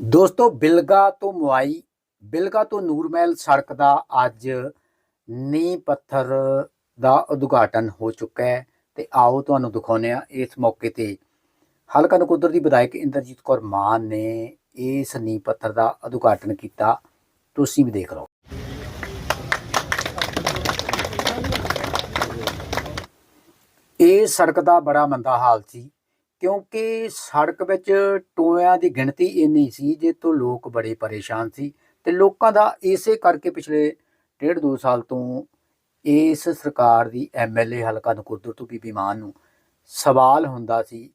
ਦੋਸਤੋ, ਬਿਲਗਾ ਤੋਂ ਮੁਆਈ ਬਿਲਗਾ ਤੋਂ ਨੂਰਮਹਿਲ ਸੜਕ ਦਾ ਅੱਜ ਨੀਂਹ ਪੱਥਰ ਦਾ ਉਦਘਾਟਨ ਹੋ ਚੁੱਕਾ ਹੈ ਤੇ ਆਓ ਤੁਹਾਨੂੰ ਦਿਖਾਉਂਦੇ ਆ ਇਸ ਮੌਕੇ ਤੇ। ਹਲਕਾ ਨਕੋਦਰ ਦੀ ਵਿਧਾਇਕ ਇੰਦਰਜੀਤ ਕੌਰ ਮਾਨ ਨੇ ਇਸ ਨੀਂਹ ਪੱਥਰ ਦਾ ਉਦਘਾਟਨ ਕੀਤਾ। ਤੁਸੀਂ ਵੀ ਦੇਖ ਲਓ। ਇਹ ਸੜਕ ਦਾ ਬੜਾ ਮੰਦਾ ਹਾਲ ਸੀ। ਕਿਉਂਕਿ ਸੜਕ ਵਿੱਚ ਟੋਇਆਂ ਦੀ ਗਿਣਤੀ ਇੰਨੀ ਸੀ ਜੇ ਤੋਂ ਲੋਕ ਬੜੇ ਪਰੇਸ਼ਾਨ ਸੀ ਤੇ ਲੋਕਾਂ ਦਾ ਇਸੇ ਕਰਕੇ ਪਿਛਲੇ ਡੇਢ ਦੋ ਸਾਲ ਤੋਂ ਇਸ ਸਰਕਾਰ ਦੀ ਐਮਐਲਏ ਹਲਕਾ ਨਕੋਦਰ ਤੋਂ ਬੀਬੀ ਮਾਨ ਨੂੰ ਸਵਾਲ ਹੁੰਦਾ ਸੀ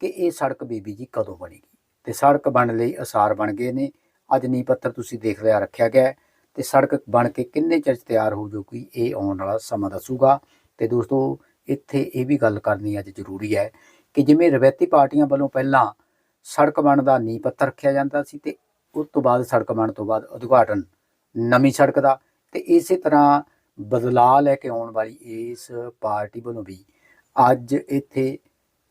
ਕਿ ਇਹ ਸੜਕ ਬੀਬੀ ਜੀ ਕਦੋਂ ਬਣੇਗੀ? ਤੇ ਸੜਕ ਬਣਨ ਲਈ ਅਸਾਰ ਬਣ ਗਏ ਨੇ। ਅੱਜ ਨੀਂਹ ਪੱਥਰ ਤੁਸੀਂ ਦੇਖ ਲਿਆ, ਰੱਖਿਆ ਗਿਆ ਹੈ ਤੇ ਸੜਕ ਬਣ ਕੇ ਕਿੰਨੇ ਚਿਰ 'ਚ ਤਿਆਰ ਹੋ ਜਾਊਗੀ, ਇਹ ਆਉਣ ਵਾਲਾ ਸਮਾਂ ਦੱਸੂਗਾ। ਤੇ ਦੋਸਤੋ, ਇੱਥੇ ਇਹ ਵੀ ਗੱਲ ਕਰਨੀ ਅੱਜ ਜ਼ਰੂਰੀ ਹੈ ਕਿ ਜਿਵੇਂ ਰਵਾਇਤੀ ਪਾਰਟੀਆਂ ਵੱਲੋਂ ਪਹਿਲਾਂ ਸੜਕ ਬਣਨ ਦਾ ਨੀਂਹ ਪੱਥਰ ਰੱਖਿਆ ਜਾਂਦਾ ਸੀ ਤੇ ਉਸ ਤੋਂ ਬਾਅਦ ਸੜਕ ਬਣਨ ਤੋਂ ਬਾਅਦ ਉਦਘਾਟਨ ਨਵੀਂ ਸੜਕ ਦਾ ਤੇ ਇਸੇ ਤਰ੍ਹਾਂ ਬਦਲਾਅ ਲੈ ਕੇ ਆਉਣ ਵਾਲੀ ਇਸ ਪਾਰਟੀ ਵੱਲੋਂ ਵੀ ਅੱਜ ਇੱਥੇ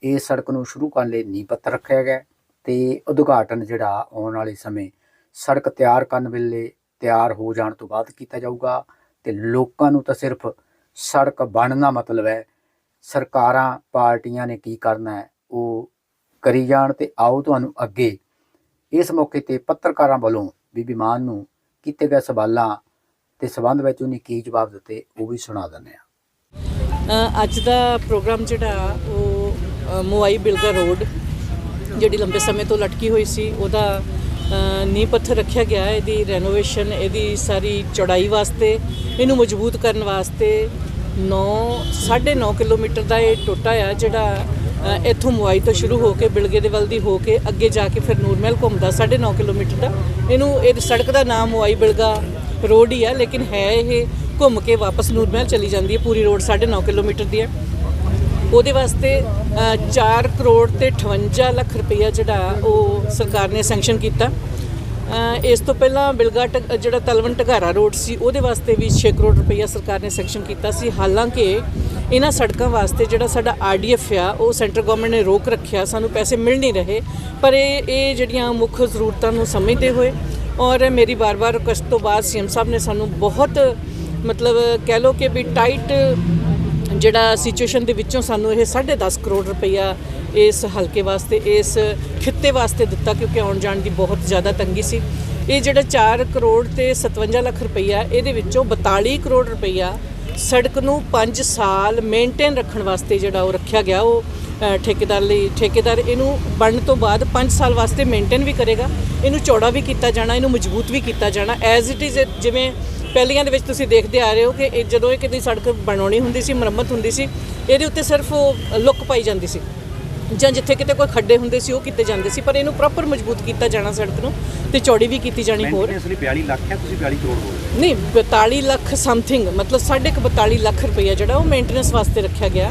ਇਹ ਸੜਕ ਨੂੰ ਸ਼ੁਰੂ ਕਰਨ ਲਈ ਨੀਂਹ ਪੱਥਰ ਰੱਖਿਆ ਗਿਆ ਤੇ ਉਦਘਾਟਨ ਜਿਹੜਾ ਆਉਣ ਵਾਲੇ ਸਮੇਂ ਸੜਕ ਤਿਆਰ ਕਰਨ ਵੇਲੇ ਤਿਆਰ ਹੋ ਜਾਣ ਤੋਂ ਬਾਅਦ ਕੀਤਾ ਜਾਊਗਾ ਤੇ ਲੋਕਾਂ ਨੂੰ ਤਾਂ ਸਿਰਫ ਸੜਕ ਬਣਨਾ ਮਤਲਬ ਹੈ ਸਰਕਾਰਾਂ ਪਾਰਟੀਆਂ ਨੇ ਕੀ ਕਰਨਾ ਹੈ ਉਹ ਕਰੀ ਜਾਣ ਤੇ ਆਓ ਤੁਹਾਨੂੰ ਅੱਗੇ। ਇਸ ਮੌਕੇ ਤੇ ਪੱਤਰਕਾਰਾਂ ਵੱਲੋਂ ਬੀਬੀ ਮਾਨ ਨੂੰ ਕੀਤੇ ਗਏ ਸਵਾਲਾਂ ਤੇ ਸਬੰਧ ਵਿੱਚ ਉਹਨੇ ਕੀ ਜਵਾਬ ਦਿੱਤੇ ਉਹ ਵੀ ਸੁਣਾ ਦਿੰਦੇ ਆ ਅੱਜ ਦਾ ਪ੍ਰੋਗਰਾਮ ਜਿਹੜਾ ਉਹ ਅ, ਬਿਲਗਾ ਰੋਡ ਜਿਹੜੀ ਲੰਬੇ ਸਮੇਂ ਤੋਂ ਲਟਕੀ ਹੋਈ ਸੀ ਉਹਦਾ ਨੀਂਹ ਪੱਥਰ ਰੱਖਿਆ ਗਿਆ ਹੈ ਇਹਦੀ ਰੈਨੋਵੇਸ਼ਨ ਇਹਦੀ ਸਾਰੀ ਚੌੜਾਈ ਵਾਸਤੇ ਇਹਨੂੰ ਮਜ਼ਬੂਤ ਕਰਨ ਵਾਸਤੇ 9 9.5 ਕਿਲੋਮੀਟਰ ਦਾ ਇਹ ਟੋਟਾ ਆ ਜਿਹੜਾ ਇੱਥੋਂ ਮੋਆਈ ਤੋਂ ਸ਼ੁਰੂ ਹੋ ਕੇ ਬਿਲਗੇ ਦੇ ਵੱਲ ਦੀ ਹੋ ਕੇ ਅੱਗੇ ਜਾ ਕੇ ਫਿਰ ਨੂਰਮਹਿਲ ਘੁੰਮਦਾ 9.5 ਕਿਲੋਮੀਟਰ ਦਾ। ਇਹਨੂੰ ਇਹ ਸੜਕ ਦਾ ਨਾਮ ਮੋਆਈ ਬਿਲਗਾ ਰੋਡ ਹੀ ਆ ਲੇਕਿਨ ਹੈ ਇਹ ਘੁੰਮ ਕੇ ਵਾਪਸ ਨੂਰਮਹਿਲ ਚਲੀ ਜਾਂਦੀ ਹੈ ਪੂਰੀ ਰੋਡ 9.5 ਕਿਲੋਮੀਟਰ ਦੀ ਹੈ। ਉਹਦੇ ਵਾਸਤੇ ਅ, 4 ਕਰੋੜ ਤੇ 58 ਲੱਖ ਰੁਪਈਆ ਜਿਹੜਾ ਉਹ ਸਰਕਾਰ ਨੇ ਸੈਂਕਸ਼ਨ ਕੀਤਾ। ਇਸ ਤੋਂ ਪਹਿਲਾਂ ਬਿਲਗਾ ਟ- ਜਿਹੜਾ ਤਲਵਣ ਢਗਾਰਾ ਰੋਡ ਸੀ, ਉਹਦੇ ਵਾਸਤੇ ਵੀ 6 ਕਰੋੜ ਰੁਪਈਆ ਸਰਕਾਰ ਨੇ ਸੈਂਕਸ਼ਨ ਕੀਤਾ ਸੀ। ਹਾਲਾਂਕਿ ਇਹਨਾਂ ਸੜਕਾਂ ਵਾਸਤੇ ਜਿਹੜਾ ਸਾਡਾ ਆਰਡੀਐਫ ਆ, ਉਹ ਸੈਂਟਰ ਗਵਰਨਮੈਂਟ ਨੇ ਰੋਕ ਰੱਖਿਆ, ਸਾਨੂੰ ਪੈਸੇ ਮਿਲ ਨਹੀਂ ਰਹੇ, ਪਰ ਇਹ ਇਹ ਜਿਹੜੀਆਂ ਮੁੱਖ ਜ਼ਰੂਰਤਾਂ ਨੂੰ ਸਮਝਦੇ ਹੋਏ ਔਰ ਮੇਰੀ ਬਾਰ-ਬਾਰ ਰਿਕੁਐਸਟ ਤੋਂ ਬਾਅਦ ਸੀਐਮ ਸਾਹਿਬ ਨੇ ਸਾਨੂੰ ਬਹੁਤ ਮਤਲਬ ਕਹਿ ਲਓ ਕਿ ਵੀ ਟਾਈਟ ਜਿਹੜਾ ਸਿਚੁਏਸ਼ਨ ਦੇ ਵਿੱਚੋਂ ਸਾਨੂੰ ਇਹ 10.5 ਕਰੋੜ ਰੁਪਈਆ ਇਸ ਹਲਕੇ ਵਾਸਤੇ, ਇਸ ਖਿੱਤੇ ਵਾਸਤੇ ਦਿੱਤਾ ਕਿਉਂਕਿ ਆਉਣ ਜਾਣ ਦੀ ਬਹੁਤ ਜ਼ਿਆਦਾ ਤੰਗੀ ਸੀ। ਇਹ ਜਿਹੜਾ 4 ਕਰੋੜ ਤੇ 57 ਲੱਖ ਰੁਪਈਆ, ਇਹਦੇ ਵਿੱਚੋਂ 42 ਕਰੋੜ ਰੁਪਈਆ ਸੜਕ ਨੂੰ 5 ਸਾਲ ਮੇਨਟੇਨ ਰੱਖਣ ਵਾਸਤੇ ਜਿਹੜਾ ਉਹ ਰੱਖਿਆ ਗਿਆ, ਉਹ ਠੇਕੇਦਾਰ ਲਈ, ਠੇਕੇਦਾਰ ਇਹਨੂੰ ਬਣਨ ਤੋਂ ਬਾਅਦ 5 ਸਾਲ ਵਾਸਤੇ ਮੇਨਟੇਨ ਵੀ ਕਰੇਗਾ। ਇਹਨੂੰ ਚੌੜਾ ਵੀ ਕੀਤਾ ਜਾਣਾ, ਇਹਨੂੰ ਮਜ਼ਬੂਤ ਵੀ ਕੀਤਾ ਜਾਣਾ। ਐਜ਼ ਇਟ ਇਜ਼ ਜਿਵੇਂ ਪਹਿਲੀਆਂ ਦੇ ਵਿੱਚ ਤੁਸੀਂ ਦੇਖਦੇ ਆ ਰਹੇ ਹੋ ਕਿ ਇਹ ਜਦੋਂ ਇਹ ਕਿਤੇ ਸੜਕ ਬਣਾਉਣੀ ਹੁੰਦੀ ਸੀ, ਮੁਰੰਮਤ ਹੁੰਦੀ ਸੀ, ਇਹਦੇ ਉੱਤੇ ਸਿਰਫ ਉਹ ਲੁੱਕ ਪਾਈ ਜਾਂਦੀ ਸੀ। ਜਾਂ ਜਿੱਥੇ ਕਿਤੇ ਕੋਈ ਖੱਡੇ ਹੁੰਦੇ ਸੀ ਉਹ ਕੀਤੇ ਜਾਂਦੇ ਸੀ ਪਰ ਇਹਨੂੰ ਪ੍ਰੋਪਰ ਮਜ਼ਬੂਤ ਕੀਤਾ ਜਾਣਾ ਸੜਕ ਨੂੰ ਤੇ ਚੌੜੀ ਵੀ ਕੀਤੀ ਜਾਣੀ ਹੋਰ। ਇਸ ਲਈ 42 ਲੱਖ ਹੈ ਤੁਸੀਂ 42 ਕਰੋੜ ਬੋਲ ਨਹੀਂ 42 ਲੱਖ ਸਮਥਿੰਗ ਮਤਲਬ ਸਾਢੇ ਕੁ 42 ਲੱਖ ਰੁਪਈਆ ਜਿਹੜਾ ਉਹ ਮੇਨਟੇਨੈਂਸ ਵਾਸਤੇ ਰੱਖਿਆ ਗਿਆ।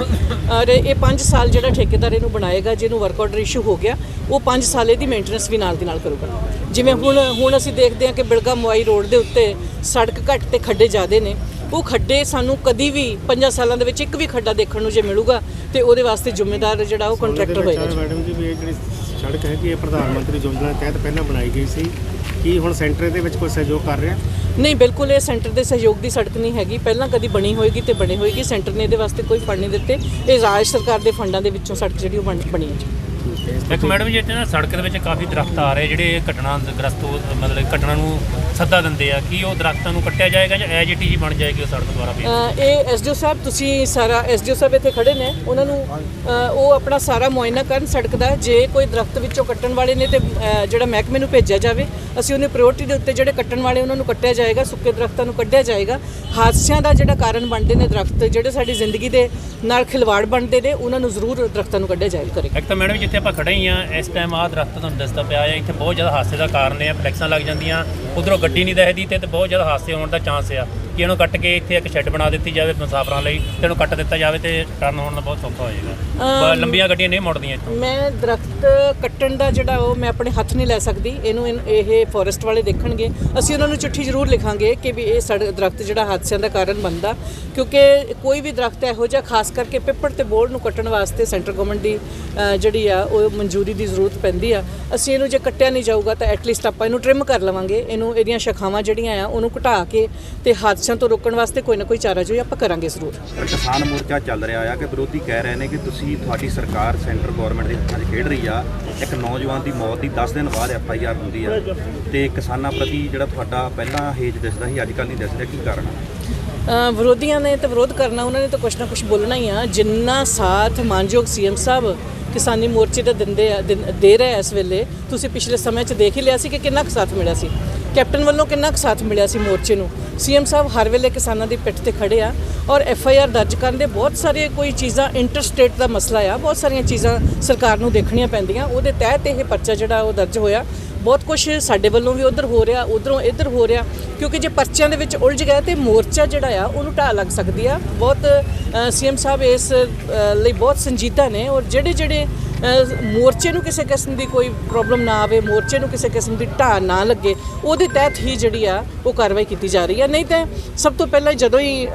ਔਰ ਇਹ 5 ਸਾਲ ਜਿਹੜਾ ਠੇਕੇਦਾਰ ਇਹਨੂੰ ਬਣਾਏਗਾ ਜਿਹਨੂੰ ਵਰਕ ਆਰਡਰ ਇਸ਼ੂ ਹੋ ਗਿਆ ਉਹ 5 ਸਾਲ ਇਹਦੀ ਮੇਨਟੇਨੈਂਸ ਵੀ ਨਾਲ ਦੀ ਨਾਲ ਕਰੂਗਾ। ਜਿਵੇਂ ਹੁਣ ਹੁਣ ਅਸੀਂ ਦੇਖਦੇ ਹਾਂ ਕਿ ਬਿਲਗਾ ਮੋਆਈ ਰੋਡ ਦੇ ਉੱਤੇ ਸੜਕ ਘੱਟ ਤੇ ਖੱਡੇ ਜ਼ਿਆਦੇ ਨੇ। ਉਹ ਖੱਡੇ ਸਾਨੂੰ ਕਦੀ ਵੀ 5 ਸਾਲਾਂ ਦੇ ਵਿੱਚ ਇੱਕ ਵੀ ਖੱਡਾ ਦੇਖਣ ਨੂੰ ਜੇ ਮਿਲੂਗਾ ਤੇ ਉਹਦੇ ਵਾਸਤੇ ਜ਼ਿੰਮੇਦਾਰ ਜਿਹੜਾ ਉਹ ਕੰਟਰੈਕਟਰ ਹੋਏਗਾ। ਜੀ। ਮੈਡਮ ਜੀ ਵੀ ਇਹ ਜਿਹੜੀ ਸੜਕ ਹੈ ਕਿ ਇਹ ਪ੍ਰਧਾਨ ਮੰਤਰੀ ਯੋਜਨਾ ਤਹਿਤ ਪਹਿਲਾਂ ਬਣਾਈ ਗਈ ਸੀ। ਕੀ ਹੁਣ ਸੈਂਟਰ ਦੇ ਵਿੱਚ ਕੋਈ ਸਹਿਯੋਗ ਕਰ ਰਿਹਾ? ਨਹੀਂ ਬਿਲਕੁਲ ਇਹ ਸੈਂਟਰ ਦੇ ਸਹਿਯੋਗ ਦੀ ਸੜਕ ਨਹੀਂ ਹੈਗੀ। ਪਹਿਲਾਂ ਕਦੀ ਬਣੀ ਹੋਏਗੀ ਤੇ ਬਣੀ ਹੋਏਗੀ। ਸੈਂਟਰ ਨੇ ਇਹਦੇ ਵਾਸਤੇ ਕੋਈ ਫੰਡ ਨਹੀਂ ਦਿੱਤੇ। ਇਹ ਰਾਜ ਸਰਕਾਰ ਦੇ ਫੰਡਾਂ ਦੇ ਵਿੱਚੋਂ ਸੜਕ ਜਿਹੜੀ ਉਹ ਬਣ- ਬਣੀ ਹੈ ਜੀ। ਇੱਕ ਮੈਡਮ ਜੀ ਇੱਥੇ ਨਾ ਸੜਕ ਦੇ ਵਿੱਚ ਕਾਫੀ ਦਰਖਤ ਆ ਰਹੇ ਜਿਹੜੇ ਘਟਨਾ ਗ੍ਰਸਤ ਮਤਲਬ ਘਟਨਾ ਨੂੰ ਸੱਦਾ ਦਿੰਦੇ ਆ। ਕੀ ਉਹ ਦਰਖਤਾਂ ਨੂੰ ਕੱਟਿਆ ਜਾਏਗਾ ਜਾਂ ਐਜ ਜੀ ਬਣ ਜਾਏਗੀ ਉਹ ਸੜਕ ਦੁਆਰਾ ਵੀ? ਇਹ ਐਸਡੀਓ ਸਾਹਿਬ ਤੁਸੀਂ ਸਾਰਾ ਐਸਡੀਓ ਸਾਹਿਬ ਇੱਥੇ ਖੜੇ ਨੇ। ਉਹਨਾਂ ਨੂੰ ਉਹ ਆਪਣਾ ਸਾਰਾ ਮੁਆਇਨਾ ਕਰਨ ਸੜਕ ਦਾ। ਜੇ ਕੋਈ ਦਰਖਤ ਵਿੱਚੋਂ ਕੱਟਣ ਵਾਲੇ ਨੇ ਤੇ ਜਿਹੜਾ ਮਹਿਕਮੇ ਨੂੰ ਭੇਜਿਆ ਜਾਵੇ ਅਸੀਂ ਉਹਨੇ ਪ੍ਰਾਇੋਰਟੀ ਦੇ ਉੱਤੇ ਜਿਹੜੇ ਕੱਟਣ ਵਾਲੇ ਉਹਨਾਂ ਨੂੰ ਕੱਟਿਆ ਜਾਏਗਾ ਸੁੱਕੇ ਦਰਖਤਾਂ ਨੂੰ ਕੱਢਿਆ ਜਾਏਗਾ। ਹਾਦਸਿਆਂ ਦਾ ਜਿਹੜਾ ਕਾਰਨ ਬਣਦੇ ਨੇ ਦਰਖਤ ਜਿਹੜੇ ਸਾਡੀ ਜ਼ਿੰਦਗੀ ਦੇ ਨਾਲ ਖਿਲਵਾੜ ਬਣਦੇ ਨੇ ਉਹਨਾਂ ਨੂੰ ਜ਼ਰੂਰ ਦਰਖਤਾਂ ਨੂੰ ਕੱਢਿਆ ਜਾਏਗਾ। ਇੱਕ ਤਾਂ ਮੈਡਮ ਜਿੱਥੇ ਆਪਾਂ ਖੜੇ ਹੀ ਆ। ਇਸ ਟਾਈਮ ਆਹ ਦਰਖਤ ਤੁਹਾਨੂੰ ਦੱਸਦਾ ਪਿਆ ਹੈ ਇੱਥੇ ਬਹੁਤ ਜ਼ਿਆਦਾ ਹਾਦਸੇ ਦਾ ਕਾਰਨ ਹੈ ਫਲੈਕਸਾਂ ਲੱਗ ਜਾਂਦੀਆਂ। ਉਧਰੋਂ ਗੱਡੀ ਨਹੀਂ ਦਿਖਦੀ ਤੇ ਤੇ ਬਹੁਤ ਜ਼ਿਆਦਾ ਹਾਦਸੇ ਹੋਣ ਦਾ ਚਾਂਸ ਆ। ਕਿ ਇਹਨੂੰ ਕੱਟ ਕੇ ਇੱਥੇ ਇੱਕ ਸ਼ੈੱਡ ਬਣਾ ਦਿੱਤੀ ਜਾਵੇ ਮੁਸਾਫਰਾਂ ਲਈ ਤੇ ਇਹਨੂੰ ਕੱਟ ਦਿੱਤਾ ਜਾਵੇ ਤੇ ਟਰਨ ਹੋਣ ਦਾ ਬਹੁਤ ਸੌਖਾ ਹੋ ਜਾਏਗਾ। ਲੰਬੀਆਂ ਗੱਡੀਆਂ ਨਹੀਂ ਮੁੜਦੀਆਂ ਇੱਥੋਂ। ਮੈਂ ਦਰਖਤ ਕੱਟਣ ਦਾ ਜਿਹੜਾ ਉਹ ਮੈਂ ਆਪਣੇ ਹੱਥ ਨਹੀਂ ਲੈ ਸਕਦੀ। ਇਹਨੂੰ ਇਹ ਫੋਰੈਸਟ ਵਾਲੇ ਦੇਖਣਗੇ। ਅਸੀਂ ਉਹਨਾਂ ਨੂੰ ਚਿੱਠੀ ਜ਼ਰੂਰ ਲਿਖਾਂਗੇ ਕਿ ਵੀ ਇਹ ਸੜ ਦਰਖਤ ਜਿਹੜਾ ਹਾਦਸਿਆਂ ਦਾ ਕਾਰਨ ਬਣਦਾ। ਕਿਉਂਕਿ ਕੋਈ ਵੀ ਦਰਖਤ ਇਹੋ ਜਿਹਾ ਖਾਸ ਕਰਕੇ ਪਿੱਪੜ ਤੇ ਬੋਰਡ ਨੂੰ ਕੱਟਣ ਵਾਸਤੇ ਸੈਂਟਰ ਗਵਰਨਮੈਂਟ ਦੀ ਜਿਹੜੀ ਆ ਉਹ ਮਨਜ਼ੂਰੀ ਦੀ ਜ਼ਰੂਰਤ ਪੈਂਦੀ ਆ। ਅਸੀਂ ਇਹਨੂੰ ਜੇ ਕੱਟਿਆ ਨਹੀਂ ਜਾਊਗਾ ਤਾਂ ਐਟਲੀਸਟ ਆਪਾਂ ਇਹਨੂੰ ਟ੍ਰਿਮ ਕਰ ਲਵਾਂਗੇ। ਇਹਨੂੰ ਇਹਦੀਆਂ ਸ਼ਾਖਾਵਾਂ ਜਿਹੜੀਆਂ ਆ ਉਹਨੂੰ ਘਟਾ ਕੇ ਤੇ ਹਾਦਸਿਆਂ ਤੋਂ ਰੋਕਣ ਵਾਸਤੇ ਕੋਈ ਨਾ ਕੋਈ ਚਾਰਾ ਜੋ ਆਪਾਂ ਕਰਾਂਗੇ ਜ਼ਰੂਰ। ਕਿਸਾਨ ਮੋਰਚਾ ਚੱਲ ਰਿਹਾ ਆ ਕਿ ਵਿਰੋਧੀ ਕਹਿ ਰਹੇ ਨੇ ਕਿ ਤੁਸੀਂ ਤੁਹਾਡੀ ਸਰਕਾਰ ਸੈਂਟਰ ਗਵਰਨਮੈਂਟ ਦੇ ਹੱਥਾਂ 'ਚ ਖੇਡ ਰਹੀ ਆ। ਇੱਕ ਨੌਜਵਾਨ ਦੀ ਮੌਤ ਦੀ 10 ਦਿਨ ਬਾਅਦ ਐਫ ਆਈ ਆਰ ਹੁੰਦੀ ਆ। ਤੇ ਕਿਸਾਨਾਂ ਪ੍ਰਤੀ ਜਿਹੜਾ ਤੁਹਾਡਾ ਪਹਿਲਾਂ ਹੇਜ ਦਿਸਦਾ ਸੀ ਅੱਜ ਕੱਲ੍ਹ ਨਹੀਂ ਦਿਸਦਾ ਕੀ ਕਾਰਨ ਆ? ਵਿਰੋਧੀਆਂ ਨੇ ਤਾਂ ਵਿਰੋਧ ਕਰਨਾ ਉਹਨਾਂ ਨੇ ਤਾਂ ਕੁਛ ਨਾ ਕੁਛ ਬੋਲਣਾ ਹੀ ਆ। ਜਿੰਨਾ ਸਾਥ ਮਾਨਯੋਗ ਸੀਐਮ ਸਾਹਿਬ ਕਿਸਾਨੀ ਮੋਰਚੇ ਦਾ ਦਿੰਦੇ ਆ ਦਿਨ- ਦੇ ਰਿਹਾ ਇਸ ਵੇਲੇ। ਤੁਸੀਂ ਪਿਛਲੇ ਸਮੇਂ 'ਚ ਦੇਖ ਹੀ ਲਿਆ ਸੀ ਕਿ ਕਿੰਨਾ ਕੁ ਸਾਥ ਮਿਲਿਆ ਸੀ। ਕੈਪਟਨ ਵੱਲੋਂ ਕਿੰਨਾ ਕੁ ਸਾਥ ਮਿਲਿਆ ਸੀ ਮੋਰਚੇ ਨੂੰ। ਸੀਐਮ ਸਾਹਿਬ ਹਰ ਵੇਲੇ ਕਿਸਾਨਾਂ ਦੀ ਪਿੱਠ ਤੇ ਖੜੇ ਆ ਔਰ ਐਫ ਆਈ ਆਰ ਦਰਜ ਕਰਨ ਦੇ ਬਹੁਤ ਸਾਰੇ ਕੋਈ ਚੀਜ਼ਾਂ ਇੰਟਰਸਟੇਟ ਦਾ ਮਸਲਾ ਆ। ਬਹੁਤ ਸਾਰੀਆਂ ਚੀਜ਼ਾਂ ਸਰਕਾਰ ਨੂੰ ਦੇਖਣੀਆਂ ਪੈਂਦੀਆਂ। ਉਹਦੇ ਤਹਿਤ ਇਹ ਪਰਚਾ ਜਿਹੜਾ ਉਹ ਦਰਜ ਹੋਇਆ। ਬਹੁਤ ਕੁਝ ਸਾਡੇ ਵੱਲੋਂ ਵੀ ਉਧਰ ਹੋ ਰਿਹਾ, ਉਧਰੋਂ ਇੱਧਰ ਹੋ ਰਿਹਾ। ਕਿਉਂਕਿ ਜੇ ਪਰਚਿਆਂ ਦੇ ਵਿੱਚ ਉਲਝ ਗਿਆ ਤੇ ਮੋਰਚਾ ਜਿਹੜਾ ਆ, ਉਹਨੂੰ ਢਾਹ ਲੱਗ ਸਕਦੀ ਆ। ਬਹੁਤ ਸੀਐਮ ਸਾਹਿਬ ਇਸ ਲਈ ਬਹੁਤ ਸੰਜੀਦਾ ਨੇ ਔਰ ਜਿਹੜੇ ਜਿਹੜੇ ਮੋਰਚੇ ਨੂੰ ਕਿਸੇ ਕਿਸਮ ਦੀ ਕੋਈ ਪ੍ਰੋਬਲਮ ਨਾ ਆਵੇ, ਮੋਰਚੇ ਨੂੰ ਕਿਸੇ ਕਿਸਮ ਦੀ ਢਾਹ ਨਾ ਲੱਗੇ, ਉਹਦੇ ਤਹਿਤ ਹੀ ਜਿਹੜੀ ਆ, ਉਹ ਕਾਰਵਾਈ ਕੀਤੀ ਜਾ ਰਹੀ ਆ। ਨਹੀਂ ਤਾਂ ਸਭ ਤੋਂ ਪਹਿਲਾਂ ਜਦੋਂ ਹੀ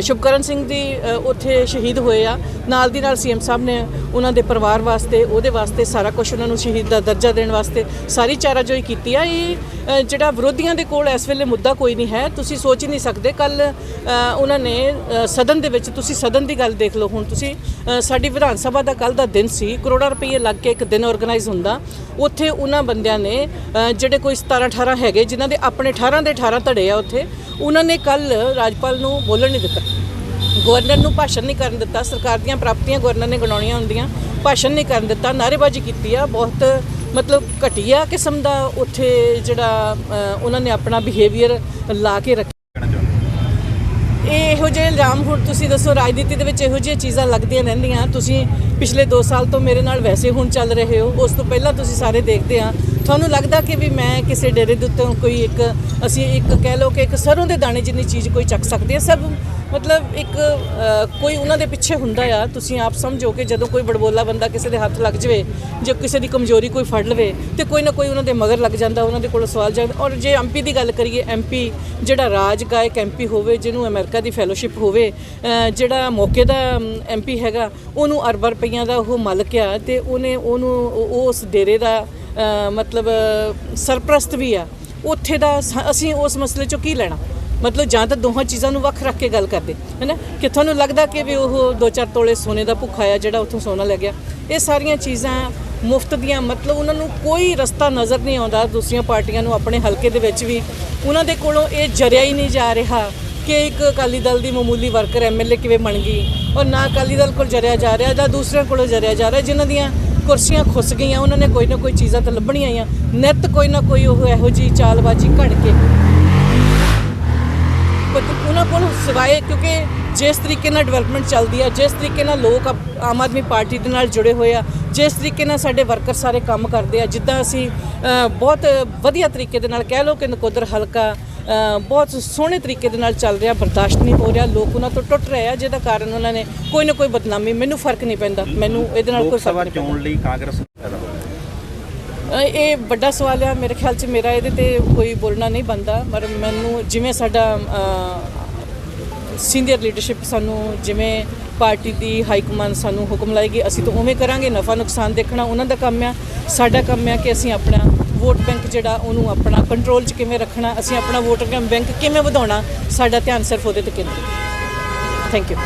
ਸ਼ੁਭਕਰਨ ਸਿੰਘ ਦੀ ਉੱਥੇ ਸ਼ਹੀਦ ਹੋਏ ਆ, ਨਾਲ ਦੀ ਨਾਲ ਸੀਐਮ ਸਾਹਿਬ ਨੇ ਉਹਨਾਂ ਦੇ ਪਰਿਵਾਰ ਵਾਸਤੇ, ਉਹਦੇ ਵਾਸਤੇ ਸਾਰਾ ਕੁਝ ਉਹਨਾਂ ਨੂੰ ਸ਼ਹੀਦ ਦਾ ਦਰਜਾ ਦੇਣ ਵਾਸਤੇ ਸਾਰੀ ਚਾਰਾਜੋਈ ਕੀਤੀ ਆ। ਇਹ ਜਿਹੜਾ ਵਿਰੋਧੀਆਂ ਦੇ ਕੋਲ ਇਸ ਵੇਲੇ ਮੁੱਦਾ ਕੋਈ ਨਹੀਂ ਹੈ। ਤੁਸੀਂ ਸੋਚ ਹੀ ਨਹੀਂ ਸਕਦੇ ਕੱਲ ਉਹਨਾਂ ਨੇ ਸਦਨ ਦੇ ਵਿੱਚ ਤੁਸੀਂ ਸਦਨ ਦੀ ਗੱਲ ਦੇਖ ਲਓ। ਹੁਣ ਤੁਸੀਂ ਸਾਡੀ ਵਿਧਾਨ ਸਭਾ ਦਾ ਕੱਲ ਦਾ ਦਿਨ ਸੀ, ਕਰੋੜਾਂ ਰੁਪਏ ਲੱਗ ਕੇ ਇੱਕ ਦਿਨ ਆਰਗੇਨਾਈਜ਼ ਹੁੰਦਾ। ਉੱਥੇ ਉਹਨਾਂ ਬੰਦਿਆਂ ਨੇ ਜਿਹੜੇ ਕੋਈ 17 18 ਹੈਗੇ, ਜਿਨ੍ਹਾਂ ਦੇ ਆਪਣੇ 18 ਦੇ 18 ਧੜੇ ਆ ਉੱਥੇ, ਉਹਨਾਂ ਨੇ ਕੱਲ ਰਾਜਪਾਲ ਨੂੰ ਬੋਲਣ ਨਹੀਂ ਦਿੱਤਾ। ਗਵਰਨਰ ਨੂੰ ਭਾਸ਼ਣ ਨਹੀਂ ਕਰਨ ਦਿੱਤਾ, ਸਰਕਾਰ ਦੀਆਂ ਪ੍ਰਾਪਤੀਆਂ ਗਵਰਨਰ ਨੇ ਗਣਾਉਣੀਆਂ ਹੁੰਦੀਆਂ, ਭਾਸ਼ਣ ਨਹੀਂ ਕਰਨ ਦਿੱਤਾ, ਨਾਅਰੇਬਾਜ਼ੀ ਕੀਤੀ ਆ, ਬਹੁਤ ਮਤਲਬ ਘਟੀਆ ਕਿਸਮ ਦਾ ਉੱਥੇ ਜਿਹੜਾ ਉਹਨਾਂ ਨੇ ਆਪਣਾ ਬਿਹੇਵੀਅਰ ਲਾ ਕੇ ਰੱਖਿਆ ਇਹ ਇਹੋ ਜਿਹੇ ਇਲਜ਼ਾਮ ਹੁਣ ਤੁਸੀਂ ਦੱਸੋ, ਰਾਜਨੀਤੀ ਦੇ ਵਿੱਚ ਇਹੋ ਜਿਹੀਆਂ ਚੀਜ਼ਾਂ ਲੱਗਦੀਆਂ ਰਹਿੰਦੀਆਂ, ਤੁਸੀਂ ਪਿਛਲੇ 2 ਸਾਲ ਤੋਂ ਮੇਰੇ ਨਾਲ ਵੈਸੇ ਹੁਣ ਚੱਲ ਰਹੇ ਹੋ, ਉਸ ਤੋਂ ਪਹਿਲਾਂ ਤੁਸੀਂ ਸਾਰੇ ਦੇਖਦੇ ਆ, ਤੁਹਾਨੂੰ ਲੱਗਦਾ ਕਿ ਵੀ ਮੈਂ ਕਿਸੇ ਡੇਰੇ ਦੇ ਉੱਤੇ ਕੋਈ ਇੱਕ, ਅਸੀਂ ਇੱਕ ਕਹਿ ਲਓ ਕਿ ਇੱਕ ਸਰੋਂ ਦੇ ਦਾਣੇ ਜਿੰਨੀ ਚੀਜ਼ ਕੋਈ ਚੱਕ ਸਕਦੇ ਆ ਸਭ ਮਤਲਬ ਇੱਕ ਕੋਈ ਉਹਨਾਂ ਦੇ ਪਿੱਛੇ ਹੁੰਦਾ ਆ, ਤੁਸੀਂ ਆਪ ਸਮਝੋ ਕਿ ਜਦੋਂ ਕੋਈ ਬੜਬੋਲਾ ਬੰਦਾ ਕਿਸੇ ਦੇ ਹੱਥ ਲੱਗ ਜਾਵੇ, ਜੇ ਕਿਸੇ ਦੀ ਕਮਜ਼ੋਰੀ ਕੋਈ ਫੜ ਲਵੇ, ਤੇ ਕੋਈ ਨਾ ਕੋਈ ਉਹਨਾਂ ਦੇ ਮਗਰ ਲੱਗ ਜਾਂਦਾ, ਉਹਨਾਂ ਦੇ ਕੋਲ ਸਵਾਲ ਜਾਂਦਾ ਔਰ ਜੇ ਐਮਪੀ ਦੀ ਗੱਲ ਕਰੀਏ ਐਮਪੀ ਜਿਹੜਾ ਰਾਜ ਗਾਇਕ ਐਮਪੀ ਹੋਵੇ, ਜਿਹਨੂੰ ਅਮਰੀਕਾ ਦੀ ਫੈਲੋਸ਼ਿਪ ਹੋਵੇ ਜਿਹੜਾ ਮੌਕੇ ਦਾ ਐਮਪੀ ਹੈਗਾ, ਉਹਨੂੰ ਅਰਬਾਂ ਰੁਪਈਆਂ ਦਾ ਉਹ ਮਾਲਕ ਆ, ਤੇ ਉਹਨੇ ਉਹਨੂੰ ਉਹ- ਉਸ ਡੇਰੇ ਦਾ ਮਤਲਬ ਸਰਪ੍ਰਸਤ ਵੀ ਆ, ਉੱਥੇ ਦਾ ਸ- ਅਸੀਂ ਉਸ ਮਸਲੇ ਚੋਂ ਕੀ ਲੈਣਾ? ਮਤਲਬ ਜਾਂ ਤਾਂ ਦੋਹਾਂ ਚੀਜ਼ਾਂ ਨੂੰ ਵੱਖ ਰੱਖ ਕੇ ਗੱਲ ਕਰਦੇ, ਹੈਨਾ? ਕਿ ਤੁਹਾਨੂੰ ਲੱਗਦਾ ਕਿ ਵੀ ਉਹ 2-4 ਤੋਲੇ ਸੋਨੇ ਦਾ ਭੁੱਖਾ ਆ ਜਿਹੜਾ ਉੱਥੋਂ ਸੋਨਾ ਲੈ ਗਿਆ? ਇਹ ਸਾਰੀਆਂ ਚੀਜ਼ਾਂ ਮੁਫਤ ਦੀਆਂ, ਮਤਲਬ ਉਹਨਾਂ ਨੂੰ ਕੋਈ ਰਸਤਾ ਨਜ਼ਰ ਨਹੀਂ ਆਉਂਦਾ ਦੂਸਰੀਆਂ ਪਾਰਟੀਆਂ ਨੂੰ ਆਪਣੇ ਹਲਕੇ ਦੇ ਵਿੱਚ ਵੀ। ਉਹਨਾਂ ਦੇ ਕੋਲੋਂ ਇਹ ਜਰਿਆ ਹੀ ਨਹੀਂ ਜਾ ਰਿਹਾ ਕਿ ਇੱਕ ਅਕਾਲੀ ਦਲ ਦੀ ਮਾਮੂਲੀ ਵਰਕਰ ਐਮਐਲਏ ਕਿਵੇਂ ਬਣ ਗਈ ਔਰ ਨਾ ਅਕਾਲੀ ਦਲ ਕੋਲ ਜਰਿਆ ਜਾ ਰਿਹਾ ਜਾਂ ਦੂਸਰਿਆਂ ਕੋਲੋਂ ਜਰਿਆ ਜਾ ਰਿਹਾ, ਜਿਨ੍ਹਾਂ ਦੀਆਂ ਕੁਰਸੀਆਂ ਖੁੱਸ ਗਈਆਂ, ਉਹਨਾਂ ਨੇ ਕੋਈ ਨਾ ਕੋਈ ਚੀਜ਼ਾਂ ਤਾਂ ਲੱਭਣੀਆਂ ਹੀ ਆ। ਨਿੱਤ ਕੋਈ ਨਾ ਕੋਈ ਉਹ ਇਹੋ ਜੀ ਚਾਲਬਾਜ਼ੀ ਘੜ ਕੇ ਉਹਨਾਂ ਕੋਲ ਸਿਵਾਏ ਕਿਉਂਕਿ ਜਿਸ ਤਰੀਕੇ ਨਾਲ ਡਿਵੈਲਪਮੈਂਟ ਚੱਲਦੀ ਹੈ ਜਿਸ ਤਰੀਕੇ ਨਾਲ ਲੋਕ ਆਮ ਆਦਮੀ ਪਾਰਟੀ ਦੇ ਨਾਲ ਜੁੜੇ ਹੋਏ ਆ ਜਿਸ ਤਰੀਕੇ ਨਾਲ ਸਾਡੇ ਵਰਕਰ ਸਾਰੇ ਕੰਮ ਕਰਦੇ ਆ ਜਿੱਦਾਂ ਅਸੀਂ ਬਹੁਤ ਵਧੀਆ ਤਰੀਕੇ ਦੇ ਨਾਲ ਕਹਿ ਲਓ ਕਿ ਨਕੋਦਰ ਹਲਕਾ ਬਹੁਤ ਸੋਹਣੇ ਤਰੀਕੇ ਦੇ ਨਾਲ ਚੱਲ ਰਿਹਾ ਬਰਦਾਸ਼ਤ ਨਹੀਂ ਹੋ ਰਿਹਾ ਲੋਕ ਉਹਨਾਂ ਤੋਂ ਟੁੱਟ ਰਹੇ ਆ ਜਿਹਦਾ ਕਾਰਨ ਉਹਨਾਂ ਨੇ ਕੋਈ ਨਾ ਕੋਈ ਬਦਨਾਮੀ ਮੈਨੂੰ ਫ਼ਰਕ ਨਹੀਂ ਪੈਂਦਾ ਮੈਨੂੰ ਇਹਦੇ ਨਾਲ ਕੋਈ ਫ਼ਰਕ ਨਹੀਂ ਪੈਂਦਾ। ਚੋਣ ਲਈ ਕਾਂਗਰਸ ਇਹ ਵੱਡਾ ਸਵਾਲ ਆ, ਮੇਰੇ ਖਿਆਲ 'ਚ ਮੇਰਾ ਇਹਦੇ ਤੇ ਕੋਈ ਬੋਲਣਾ ਨਹੀਂ ਬੰਦਾ ਪਰ ਮੈਨੂੰ ਜਿਵੇਂ ਸਾਡਾ ਸੀਨੀਅਰ ਲੀਡਰਸ਼ਿਪ ਸਾਨੂੰ ਜਿਵੇਂ ਪਾਰਟੀ ਦੀ ਹਾਈ ਕਮਾਂਡ ਸਾਨੂੰ ਹੁਕਮ ਲਾਏਗੀ, ਅਸੀਂ ਤਾਂ ਉਵੇਂ ਕਰਾਂਗੇ, ਨਫਾ ਨੁਕਸਾਨ ਦੇਖਣਾ ਉਹਨਾਂ ਦਾ ਕੰਮ ਆ, ਸਾਡਾ ਕੰਮ ਆ ਕਿ ਅਸੀਂ ਆਪਣਾ ਵੋਟ ਬੈਂਕ ਜਿਹੜਾ ਉਹਨੂੰ ਆਪਣਾ ਕੰਟਰੋਲ 'ਚ ਕਿਵੇਂ ਰੱਖਣਾ, ਅਸੀਂ ਆਪਣਾ ਵੋਟਰ ਬੈਂਕ ਕਿਵੇਂ ਵਧਾਉਣਾ, ਸਾਡਾ ਧਿਆਨ ਸਿਰਫ ਉਹਦੇ ਤੇ ਕੇਂਦਰਿਤ। Thank you